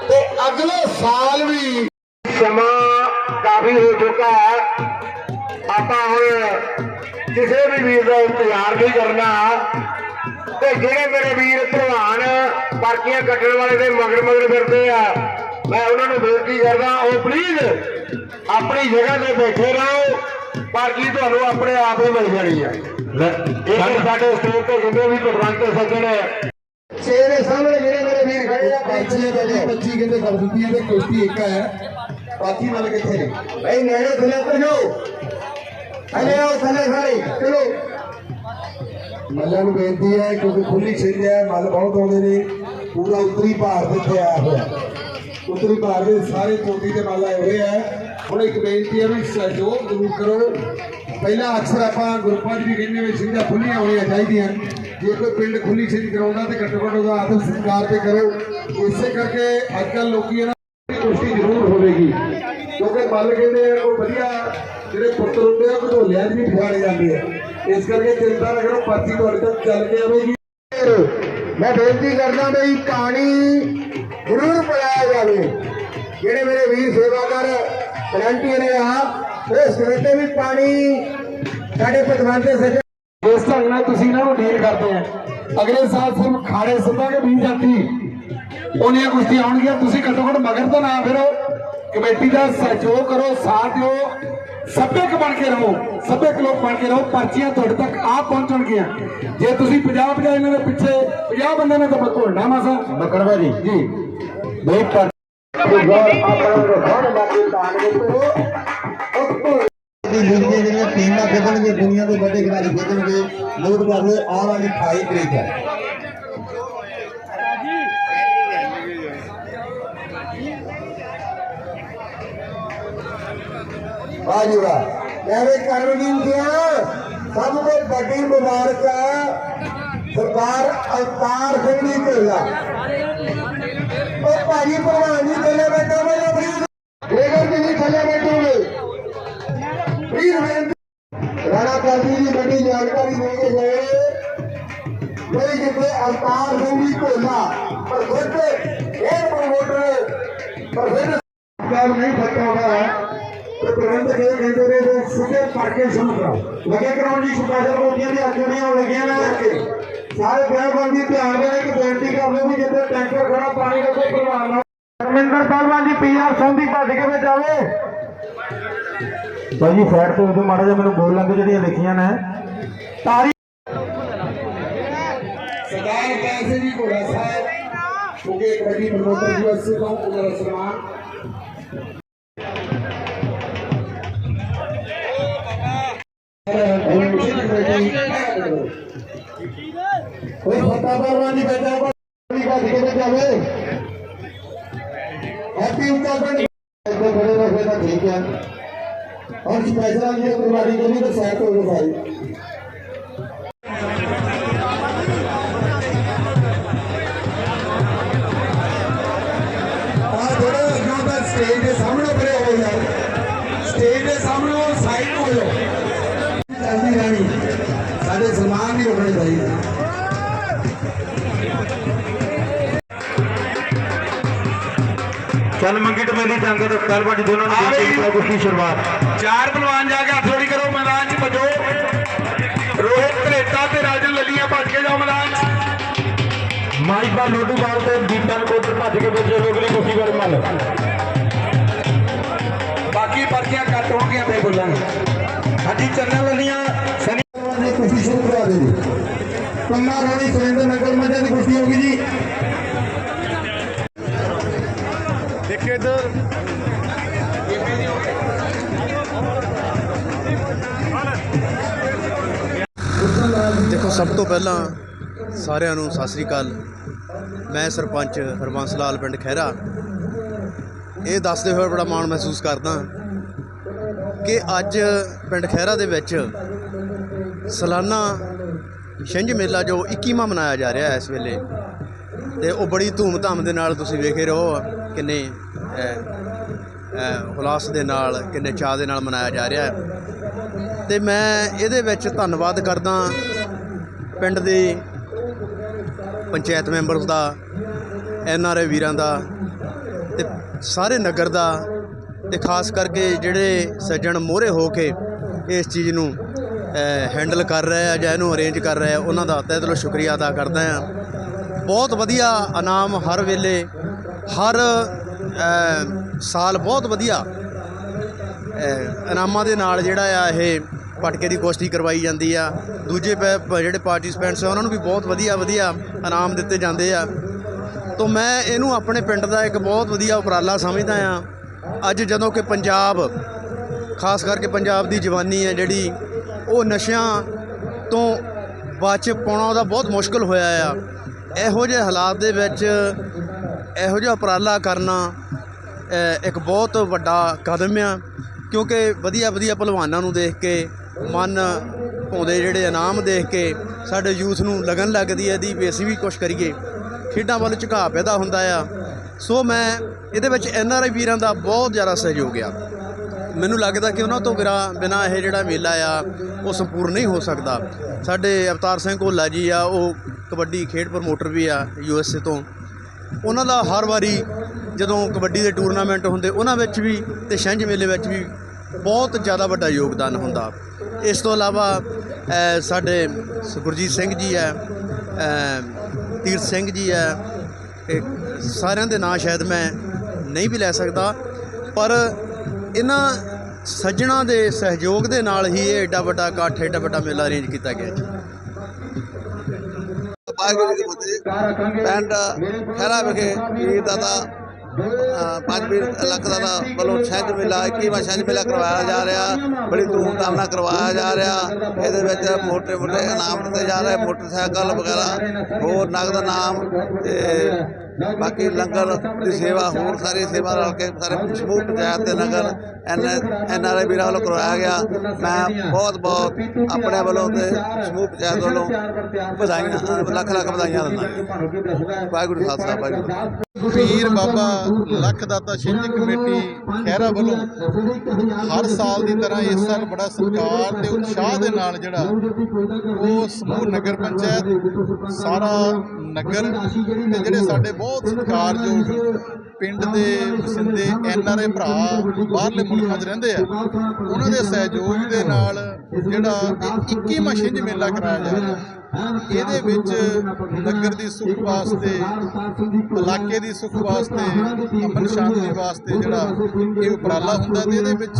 ਤੇ ਅਗਲੇ ਸਾਲ ਵੀ ਸਮਾਂ ਕਾਫੀ ਹੋ ਚੁੱਕਾ ਹੈ। ਆਪਾਂ ਹੁਣ ਕਿਸੇ ਵੀ ਵੀਰ ਦਾ ਇੰਤਜ਼ਾਰ ਨਹੀਂ ਕਰਨਾ। ਤੇ ਜਿਹੜੇ ਮੇਰੇ ਵੀਰ ਭਲਵਾਨ ਪਰਚੀਆਂ ਕੱਟਣ ਵਾਲੇ ਦੇ ਮਗਰ ਮਗਰ ਫਿਰਦੇ ਆ ਮੈਂ ਉਹਨਾਂ ਨੂੰ ਬੇਨਤੀ ਕਰਦਾ ਉਹ ਪਲੀਜ਼ ਆਪਣੀ ਜਗ੍ਹਾ ਤੇ ਬੈਠੇ ਰਹੋ ਪਰਚੀ ਤੁਹਾਨੂੰ ਆਪਣੇ ਆਪ ਹੀ ਮਿਲ ਜਾਣੀ ਹੈ ਇਹ ਸਾਡੇ ਸਟੇਟ ਤੇ ਜਿੰਨੇ ਵੀ ਪ੍ਰਬੰਧ ਸੱਜਣ ਤੇਰੇ ਸਾਹਮਣੇ ਜਿਹੜੇ ਮੇਰੇ ਵੀਰ ਖੜੇ ਆ ਪਰਚੀਆਂ ਦੇ ਬੱਚੀ ਕਹਿੰਦੇ ਕਰ ਦਿੱਤੀਆਂ ਤੇ ਕੁਸ਼ਤੀ ਇੱਕ ਹੈ। ਬਾਕੀ ਨਾਲ ਕਿੱਥੇ ਨੇ? ਭਾਈ ਨੇੜੇ ਥੱਲੇ ਉੱਤਰ ਜਾਓ। ਅਲੇ ਆਓ ਥੱਲੇ ਸਾਰੇ ਚਲੋ। ਮੱਲਾਂ ਨੂੰ ਬੇਨਤੀ ਹੈ, ਕਿਉਂਕਿ ਖੁੱਲੀ ਛਿੰਝ ਹੈ, ਮੱਲ ਬਹੁਤ ਆਉਂਦੇ ਨੇ, ਪੂਰਾ ਉੱਤਰੀ ਭਾਰਤ ਇੱਥੇ ਆਇਆ ਹੋਇਆ। ਉੱਤਰੀ ਭਾਰਤ ਦੇ ਸਾਰੇ ਕੋਟੀ 'ਤੇ ਮੱਲ ਆਏ ਹੋਏ ਹੈ। ਹੁਣ ਇੱਕ ਬੇਨਤੀ ਹੈ ਵੀ ਸਹਿਯੋਗ ਜ਼ਰੂਰ ਕਰੋ। ਪਹਿਲਾਂ ਅਕਸਰ ਆਪਾਂ ਗਰੁੱਪਾਂ 'ਚ ਵੀ ਕਹਿੰਦੇ ਵੀ ਛਿੰਝਾਂ ਖੁੱਲੀਆਂ ਹੋਣੀਆਂ ਚਾਹੀਦੀਆਂ। ਜੇ ਕੋਈ ਪਿੰਡ ਖੁੱਲੀ ਛਿੰਝ ਕਰਾਉਂਦਾ ਤੇ ਘੱਟੋ ਘੱਟ ਉਹਦਾ ਆਦਰ ਸਤਿਕਾਰ ਤੇ ਕਰੋ। ਇਸੇ ਕਰਕੇ ਅੱਜ ਕੱਲ੍ਹ ਲੋਕੀ ਇਹਨਾਂ ਦੀ ਕੁਸ਼ਤੀ ਜ਼ਰੂਰ ਹੋਵੇਗੀ। ਕਿਉਂਕਿ ਮੱਲ ਕਹਿੰਦੇ ਆ ਕੋਈ ਵਧੀਆ ਜਿਹੜੇ ਪੁੱਤਰ ਹੁੰਦੇ ਆ ਘਢੋਲਿਆਂ 'ਚ ਵੀ ਪਛਾਣੇ ਜਾਂਦੇ ਆ। ਇਸ ਕਰਕੇ ਚਿੰਤਾ ਨਾ ਕਰੋ ਪਰਚੀ ਤੁਹਾਡੇ ਤੱਕ ਚੱਲ ਕੇ ਆਵੇਗੀ। ਮੈਂ ਬੇਨਤੀ ਕਰਦਾ ਬਈ ਪਾਣੀ ਜ਼ਰੂਰ ਪਿਲਾਇਆ ਜਾਵੇ। ਜਿਹੜੇ ਮੇਰੇ ਵੀਰ ਸੇਵਾਦਾਰ ਵਲੰਟੀਅਰ ਆ ਉਹ ਸਵੇਰੇ ਵੀ ਪਾਣੀ ਸਾਡੇ ਪਤਵੰਤ ਦੇ ਸੱਜਣ ਇਸ ਢੰਗ ਨਾਲ ਤੁਸੀਂ ਇਹਨਾਂ ਨੂੰ ਡੀਲ ਕਰਦੇ ਆ ਅਗਲੇ ਸਾਲ ਸਿਰਫ ਖਾੜੇ ਸਿੱਧਾਂਗੇ 20 ਜਾਤੀ। ਉਹਨੀਆਂ ਕੁਸ਼ਤੀਆਂ ਆਉਣਗੀਆਂ ਤੁਸੀਂ ਘੱਟੋ ਘੱਟ ਮਗਰ ਤਾਂ ਨਾ ਫਿਰੋ। ਕਮੇਟੀ ਦਾ ਸਹਿਯੋਗ ਕਰੋ ਸਾਥ ਦਿਓ ਸੱਭਿਅਕ ਬਣ ਕੇ ਰਹੋ ਸੱਭਿਅਕ ਲੋਕ ਬਣ ਕੇ ਰਹੋ ਪਰਚੀਆਂ ਤੁਹਾਡੇ ਤੱਕ ਆ ਪਹੁੰਚਣਗੀਆਂ। ਜੇ ਤੁਸੀਂ 50 50 ਇਹਨਾਂ ਦੇ ਪਿੱਛੇ 50 ਬੰਦੇ ਨੇ ਤਾਂ ਘੋਲਣਾ ਮਸਾ ਬਕਰਵਾ ਜੀ। ਜੀ। ਬਈ ਪਰ ਗੌਰ ਆਪਣਾ ਦੇ ਜਿਹੜੀਆਂ ਟੀਮਾਂ ਖੇਡਣਗੇ ਦੁਨੀਆ ਦੇ ਵੱਡੇ ਖਿਡਾਰੀ ਖੇਡਣਗੇ ਲੋਕ ਕਰਦੇ ਆਉਣ ਵਾਲੀ 28 ਤਰੀਕ ਹੈ। ਬਾਜੀ ਵਾਹ ਮੇਰੇ ਕਰਮਜੀਤ ਦੀਆਂ ਸਭ ਤੋਂ ਵੱਡੀ ਮੁਬਾਰਕ ਸਰਦਾਰ ਅਵਤਾਰ ਸਿੰਘ ਜੀ ਢਿੱਲਾ ਉਹ ਭਾਜੀ ਪ੍ਰਧਾਨ ਜੀ ਥੱਲੇ ਬੈਠੋ ਮੇਰੇ ਪ੍ਰੀਤ ਬੇਗਮ ਜੀ ਥੱਲੇ ਬੈਠੋਗੇ ਪ੍ਰੀਤ ਬੇਨਤੀ ਰਾਣਾ ਕਾਜੀ ਜੀ ਵੱਡੀ ਜਾਣਕਾਰੀ ਦੇ ਕੇ ਗਏ। ਕੋਈ ਜਿੱਥੇ ਅਵਤਾਰ ਸਿੰਘ ਦੀ ਢਿੱਲਾ ਪਰ ਫਿਰ ਇਹ ਪ੍ਰਮੋਟਰ ਪਰ ਫਿਰ ਨਹੀਂ, ਫੱਟਾ ਤੇ ਤੁਰੰਤ ਕੇ ਕਹਿੰਦੇ ਨੇ ਵੀ ਸਿੱਧੇ ਪਰਕੇ ਸ਼ੁਰੂ ਕਰੋ ਲੱਗੇ ਕਰਾਉਣ ਦੀ ਸਪੈਸ਼ਲ ਰੋਟੀਆਂ ਦੀ ਅੱਖੜੀਆਂ ਹੋਣ ਲੱਗੀਆਂ ਨੇ ਕੇ ਸਾਰੇ ਵਿਆਹਬੰਦੀ ਧਿਆਨ ਦੇ ਇੱਕ ਬੇਨਤੀ ਕਰ ਲਓ ਵੀ ਜਿੱਥੇ ਟੈਂਕਰ ਖੜਾ, ਪਾਣੀ ਦਾ ਕੋਈ ਪ੍ਰਵਾਹ ਨਾ ਧਰਮਿੰਦਰ ਸਾਹਿਬਾਨ ਜੀ ਪੀਆਰ ਸੰਧੀ ਭੱਜ ਕੇ ਵਿੱਚ ਆਵੇ ਭਾਜੀ ਸਾਈਡ ਤੋਂ ਉਦੋਂ ਮਾੜਾ ਜਿਹਾ ਮੈਨੂੰ ਬੋਲ ਲੰਗ ਜਿਹੜੀਆਂ ਲਿਖੀਆਂ ਨੇ। ਤਾਰੀ ਸਰਦਾਰ ਪੈਸੇ ਜੀ ਕੋਲਾ ਸਾਹਿਬ ਕਿਉਂਕਿ ਕਬੱਡੀ ਪ੍ਰਮੋਟਰ ਜੀ ਅਸੇ ਤੋਂ ਉਹਨਾਂ ਦਾ ਸਨਮਾਨ। ਕੋਈ ਫਤਾ ਪਰਵਾਨ ਦੀ ਬੈਠਾ ਕੋਈ ਕਾ ਦਿਖੇ ਤੇ ਜਾਵੇ। ਹੈਪੀ ਉੱਤਰਾਖੰਡ ਇੱਥੇ ਖੜੇ ਰਹੇ ਤਾਂ ਠੀਕ ਹੈ ਔਰ ਸਪੈਸ਼ਲ ਜੇ ਕੁਰਬਾਨੀ ਕਰਨੀ ਤਾਂ ਸੈਟ ਚੱਲ ਮੰਗੀ ਦੀ ਤੇ ਕੱਲ ਬਾਜੀ ਦੋਨਾਂ ਨੂੰ ਬੇਨਤੀ ਕਰੋ ਕੁਸ਼ਤੀ ਸ਼ੁਰੂਆਤ। ਚਾਰ ਪਹਿਲਵਾਨ ਜਾ ਕੇ ਹੱਥ ਜੋੜੀ ਕਰੋ ਮੈਦਾਨ 'ਚ ਭਜੋ ਰੋਹਿਤ ਧਰੇਤਾ ਤੇ ਰਾਜਨ ਲੱਲੀਆਂ ਭੱਜ ਕੇ ਜਾਓ ਮੈਦਾਨ 'ਚ। ਮਾਈਕ ਦਾ ਲੋਟੂ ਬਾਲ ਤੇ ਦੀਪਨ ਕੋਟਰ ਭੱਜ ਕੇ ਬੈਠੇ ਲੋਕਲੀ ਕੁਸ਼ਤੀ ਕਰ ਮੱਲ ਬਾਕੀ ਪਰਚੀਆਂ ਕੱਟ ਹੋਣਗੀਆਂ ਫੇਰ ਬੋਲਾਂਗੇ ਹਾਂਜੀ ਚੰਨਨ ਲੱਲੀਆਂ ਸਨੀ ਨੇ ਕੁਸ਼ਤੀ ਸ਼ੁਰੂ ਕਰਾ ਦੇ ਕੰਮਾ ਰੋਣੀ ਸੁਰਿੰਦਰ ਨਗਰ ਮੱਝਾਂ ਦੀ ਕੁਸ਼ਤੀ ਹੋਗੀ ਜੀ। ਸਭ ਤੋਂ ਪਹਿਲਾਂ ਸਾਰਿਆਂ ਨੂੰ ਸਤਿ ਸ੍ਰੀ ਅਕਾਲ। ਮੈਂ ਸਰਪੰਚ ਹਰਬੰਸ ਲਾਲ ਪਿੰਡ ਖਹਿਰਾ। ਇਹ ਦੱਸਦੇ ਹੋਏ ਬੜਾ ਮਾਣ ਮਹਿਸੂਸ ਕਰਦਾ ਕਿ ਅੱਜ ਪਿੰਡ ਖਹਿਰਾ ਦੇ ਵਿੱਚ ਸਾਲਾਨਾ ਛਿੰਝ ਮੇਲਾ ਜੋ 21ਵਾਂ ਮਨਾਇਆ ਜਾ ਰਿਹਾ ਹੈ ਇਸ ਵੇਲੇ, ਤੇ ਉਹ ਬੜੀ ਧੂਮ-ਧਾਮ ਦੇ ਨਾਲ ਤੁਸੀਂ ਵੇਖੇ ਰਹੋ ਕਿੰਨੇ ਹੁਲਾਸ ਦੇ ਨਾਲ, ਕਿੰਨੇ ਚਾਅ ਦੇ ਨਾਲ ਮਨਾਇਆ ਜਾ ਰਿਹਾ ਹੈ। ਤੇ ਮੈਂ ਇਹਦੇ ਵਿੱਚ ਧੰਨਵਾਦ ਕਰਦਾ ਪਿੰਡ ਦੇ ਪੰਚਾਇਤ ਮੈਂਬਰਸ ਦਾ, ਐਨ ਆਰ ਆਈ ਵੀਰਾਂ ਦਾ ਤੇ ਸਾਰੇ ਨਗਰ ਦਾ ਤੇ ਖਾਸ ਕਰਕੇ ਜਿਹੜੇ ਸੱਜਣ ਮੋਹਰੇ ਹੋ ਕੇ ਇਸ ਚੀਜ਼ ਨੂੰ ਹੈਂਡਲ ਕਰ ਰਹੇ ਆ ਜਾਂ ਇਹਨੂੰ ਅਰੇਂਜ ਕਰ ਰਹੇ ਆ, ਉਹਨਾਂ ਦਾ ਤਹਿ ਦਿਲੋਂ ਸ਼ੁਕਰੀਆ ਅਦਾ ਕਰਦਾ ਹਾਂ। ਬਹੁਤ ਵਧੀਆ ਇਨਾਮ ਹਰ ਵੇਲੇ, ਹਰ ਸਾਲ ਬਹੁਤ ਵਧੀਆ ਇਨਾਮਾਂ ਦੇ ਨਾਲ ਜਿਹੜਾ ਆ ਇਹ ਪਟਕੇ ਦੀ ਗੋਸ਼ਟੀ ਕਰਵਾਈ ਜਾਂਦੀ ਆ। ਦੂਜੇ ਪੈ- ਪ- ਜਿਹੜੇ ਪਾਰਟਿਸਪੈਂਟਸ ਆ, ਉਹਨਾਂ ਨੂੰ ਵੀ ਬਹੁਤ ਵਧੀਆ ਵਧੀਆ ਇਨਾਮ ਦਿੱਤੇ ਜਾਂਦੇ ਆ। ਤੋਂ ਮੈਂ ਇਹਨੂੰ ਆਪਣੇ ਪਿੰਡ ਦਾ ਇੱਕ ਬਹੁਤ ਵਧੀਆ ਉਪਰਾਲਾ ਸਮਝਦਾ ਆ। ਅੱਜ ਜਦੋਂ ਕਿ ਪੰਜਾਬ, ਖਾਸ ਕਰਕੇ ਪੰਜਾਬ ਦੀ ਜਵਾਨੀ ਹੈ ਜਿਹੜੀ, ਉਹ ਨਸ਼ਿਆਂ ਤੋਂ ਬਚ ਪਾਉਣਾ ਉਹਦਾ ਬਹੁਤ ਮੁਸ਼ਕਲ ਹੋਇਆ ਆ। ਇਹੋ ਜਿਹੇ ਹਾਲਾਤ ਦੇ ਵਿੱਚ ਇਹੋ ਜਿਹਾ ਉਪਰਾਲਾ ਕਰਨਾ ਇੱਕ ਬਹੁਤ ਵੱਡਾ ਕਦਮ ਆ। ਕਿਉਂਕਿ ਵਧੀਆ ਵਧੀਆ ਪਹਿਲਵਾਨਾਂ ਨੂੰ ਦੇਖ ਕੇ ਮਨ ਪਾਉਂਦੇ ਜਿਹੜੇ ਇਨਾਮ ਦੇਖ ਕੇ ਸਾਡੇ ਯੂਥ ਨੂੰ ਲਗਨ ਲੱਗਦੀ ਹੈ ਦੀ ਵੀ ਅਸੀਂ ਵੀ ਕੁਝ ਕਰੀਏ। ਖੇਡਾਂ ਵੱਲ ਝੁਕਾਅ ਪੈਦਾ ਹੁੰਦਾ ਆ। ਸੋ ਮੈਂ ਇਹਦੇ ਵਿੱਚ ਐਨ ਆਰ ਆਈ ਵੀਰਾਂ ਦਾ ਬਹੁਤ ਜ਼ਿਆਦਾ ਸਹਿਯੋਗ ਆ। ਮੈਨੂੰ ਲੱਗਦਾ ਕਿ ਉਹਨਾਂ ਤੋਂ ਬਿਨਾਂ ਬਿਨਾਂ ਇਹ ਜਿਹੜਾ ਮੇਲਾ ਆ, ਉਹ ਸੰਪੂਰਨ ਨਹੀਂ ਹੋ ਸਕਦਾ। ਸਾਡੇ ਅਵਤਾਰ ਸਿੰਘ ਭੋਲਾ ਜੀ ਆ, ਉਹ ਕਬੱਡੀ ਖੇਡ ਪ੍ਰਮੋਟਰ ਵੀ ਆ ਯੂ ਐਸ ਏ ਤੋਂ। ਉਹਨਾਂ ਦਾ ਹਰ ਵਾਰੀ ਜਦੋਂ ਕਬੱਡੀ ਦੇ ਟੂਰਨਾਮੈਂਟ ਹੁੰਦੇ, ਉਹਨਾਂ ਵਿੱਚ ਵੀ ਤੇ ਛਿੰਝ ਮੇਲੇ ਵਿੱਚ ਵੀ ਬਹੁਤ ਜ਼ਿਆਦਾ ਵੱਡਾ ਯੋਗਦਾਨ ਹੁੰਦਾ। ਇਸ ਤੋਂ ਇਲਾਵਾ ਸਾਡੇ ਗੁਰਜੀਤ ਸਿੰਘ ਜੀ ਹੈ ਅ, ਤੀਰਥ ਸਿੰਘ ਜੀ ਹੈ ਇਹ ਸਾਰਿਆਂ ਦੇ ਨਾਂ ਸ਼ਾਇਦ ਮੈਂ ਨਹੀਂ ਵੀ ਲੈ ਸਕਦਾ ਪਰ ਇਹਨਾਂ ਸੱਜਣਾ ਦੇ ਸਹਿਯੋਗ ਦੇ ਨਾਲ ਹੀ ਇਹ ਏਡਾ ਵੱਡਾ ਇਕੱਠ ਏਡਾ ਵੱਡਾ ਮੇਲਾ ਅਰੇਂਜ ਕੀਤਾ ਗਿਆ ਜੀ। ਵਾਹਿਗੁਰੂ ਜੀ ਕੀ ਫਤਿਹ। ਪਿੰਡ ਖਹਿਰਾ ਵਿਖੇ ਵੀਰ ਦਾਦਾ ਅ, ਪੰਜ ਵੀਰ ਲੱਖ ਦਾ ਵੱਲੋਂ ਛਿੰਝ ਮੇਲਾ 21ਵਾਂ ਛਿੰਝ ਮੇਲਾ ਕਰਵਾਇਆ ਜਾ ਰਿਹਾ। ਬੜੀ ਧੂਮਧਾਮ ਨਾਲ ਕਰਵਾਇਆ ਜਾ ਰਿਹਾ। ਇਹਦੇ ਵਿੱਚ ਮੋਟੇ ਮੋਟੇ ਇਨਾਮ ਦਿੱਤੇ ਜਾ ਰਹੇ, ਮੋਟਰਸਾਈਕਲ ਵਗੈਰਾ, ਹੋਰ ਨਗਦ ਨਾਮ ਤੇ ਬਾਕੀ ਲੰਗਰ ਦੀ ਸੇਵਾ ਹੋਰ ਸਾਰੀ ਸੇਵਾ ਰਲ ਕੇ ਸਾਰੇ ਸਮੂਹ ਪੰਚਾਇਤ ਤੇ ਨਗਰ ਐਨ ਐਨ ਆਰ ਆਈ ਵੀਰਾਂ ਵੱਲੋਂ ਕਰਵਾਇਆ ਗਿਆ। ਮੈਂ ਬਹੁਤ ਬਹੁਤ ਆਪਣੇ ਵੱਲੋਂ ਤੇ ਸਮੂਹ ਪੰਚਾਇਤ ਵੱਲੋਂ ਵਧਾਈਆਂ ਲੱਖ ਲੱਖ ਵਧਾਈਆਂ ਦਿੰਦਾ। ਵਾਹਿਗੁਰੂ ਖਾਲਸਾ ਵਾਹਿਗੁਰੂ। ਪੀਰ ਬਾਬਾ ਲੱਖ ਦਾਤਾ ਛਿੰਝ ਕਮੇਟੀ ਖਹਿਰਾ ਵੱਲੋਂ ਹਰ ਸਾਲ ਦੀ ਤਰ੍ਹਾਂ ਇਸ ਸਾਲ ਬੜਾ ਸਤਿਕਾਰ ਤੇ ਉਤਸ਼ਾਹ ਦੇ ਨਾਲ ਜਿਹੜਾ ਉਹ ਸਮੂਹ ਨਗਰ ਪੰਚਾਇਤ ਸਾਰਾ ਨਗਰ ਤੇ ਜਿਹੜੇ ਸਾਡੇ ਬਹੁਤ ਸਤਿਕਾਰਯੋਗ ਪਿੰਡ ਦੇ ਵਸਿੰਦੇ ਐਨ ਆਰ ਆਈ ਭਰਾ ਬਾਹਰਲੇ ਮੁਲਕਾਂ 'ਚ ਰਹਿੰਦੇ ਆ। ਉਹਨਾਂ ਦੇ ਸਹਿਯੋਗ ਦੇ ਨਾਲ ਜਿਹੜਾ ਇਹ 21ਵਾਂ ਛਿੰਝ ਮੇਲਾ ਕਰਾਇਆ ਜਾ ਰਿਹਾ। ਇਹਦੇ ਵਿੱਚ ਨਗਰ ਦੀ ਸੁੱਖ ਵਾਸਤੇ, ਇਲਾਕੇ ਦੀ ਸੁੱਖ ਵਾਸਤੇ, ਅਮਨ ਸ਼ਾਂਤੀ ਵਾਸਤੇ ਜਿਹੜਾ ਇਹ ਉਪਰਾਲਾ ਹੁੰਦਾ ਤੇ ਇਹਦੇ ਵਿੱਚ